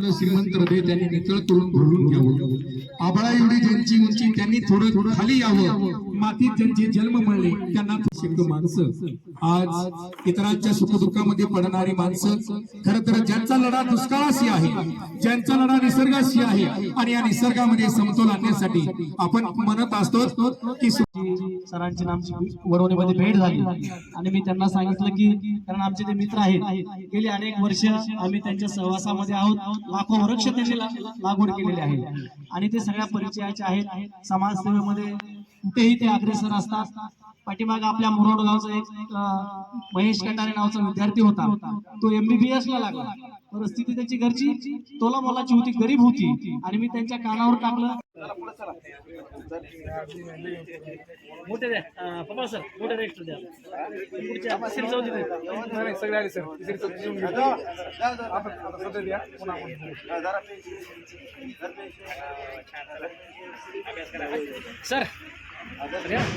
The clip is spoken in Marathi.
आपलं श्रीमंत हृदय त्यांनी नितळ करून भरून घ्यावं. आबळा एवढी ज्यांची उंची त्यांनी थोडं थोडं खाली यावं. मातीत ज्यांचे जन्म मिळले त्यांना शब्द माणसं. आज इतरांच्या सुखदुःखामध्ये पडणारी माणसं खर तर ज्यांचा लढा दुष्काळाशी आहे ज्यांचा लढा निसर्गाशी आहे आणि या निसर्गामध्ये समतोल आणण्यासाठी आपण म्हणत असतो की सरांची आमची वरवणीमध्ये भेट झाली. आणि मी त्यांना सांगितलं की कारण आमचे ते मित्र आहेत गेली अनेक वर्ष आम्ही त्यांच्या सहवासामध्ये आहोत. लाखो वृक्ष त्यांनी लागवड केलेली आहे. आणि ते सगळ्या परिचयाचे आहेत. समाजसेवेमध्ये कुठेही ते अग्रेसर असतात. पाठीमाग आपल्या मुरोड गावचा एक महेश कटारे नावाचा विद्यार्थी होता. तो एमबीबीएस ला लागला. परिस्थिती त्याची घरची. तोला मोलाची होती गरीब होती. आणि मी त्यांच्या कानावर टाकलं. मोठे द्या. अं, पप्पा सर मोठे द्या पुढच्या सगळे आले Obrigado.